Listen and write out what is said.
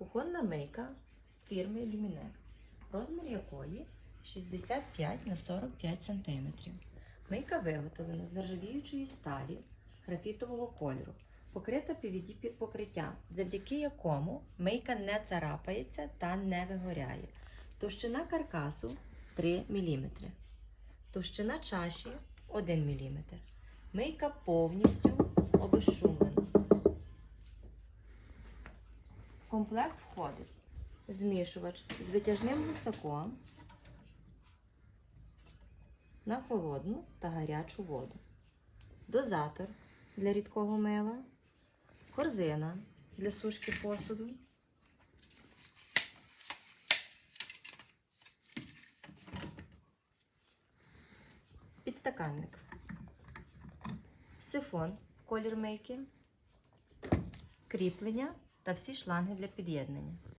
Кухонна мийка фірми Luminex, розмір якої 65 на 45 см. Мийка виготовлена з нержавіючої сталі графітового кольору, покрита PVD покриттям, завдяки якому мийка не царапається та не вигоряє. Товщина каркасу 3 мм. Товщина чаші 1 мм. Мийка повністю обезшумлена. Комплект входить. Змішувач з витяжним гусаком на холодну та гарячу воду, дозатор для рідкого мила, корзина для сушки посуду, підстаканник, сифон колір мийки, кріплення та всі шланги для під'єднання.